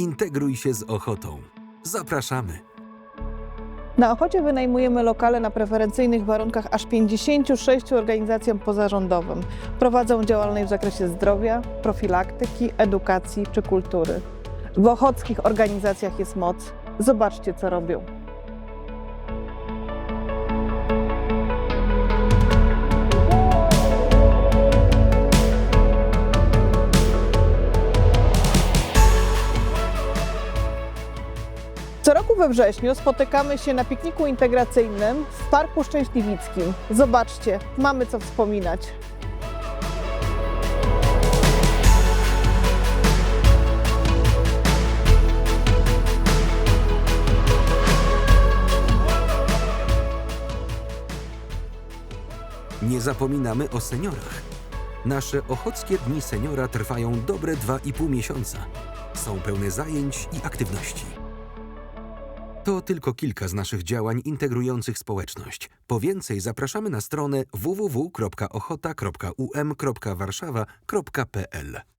Integruj się z ochotą. Zapraszamy. Na Ochocie wynajmujemy lokale na preferencyjnych warunkach aż 56 organizacjom pozarządowym. Prowadzą działalność w zakresie zdrowia, profilaktyki, edukacji czy kultury. W ochockich organizacjach jest moc. Zobaczcie, co robią. Co roku we wrześniu spotykamy się na pikniku integracyjnym w Parku Szczęśliwickim. Zobaczcie, mamy co wspominać. Nie zapominamy o seniorach. Nasze ochockie dni seniora trwają dobre 2,5 miesiąca. Są pełne zajęć i aktywności. To tylko kilka z naszych działań integrujących społeczność. Po więcej zapraszamy na stronę www.ochota.um.warszawa.pl.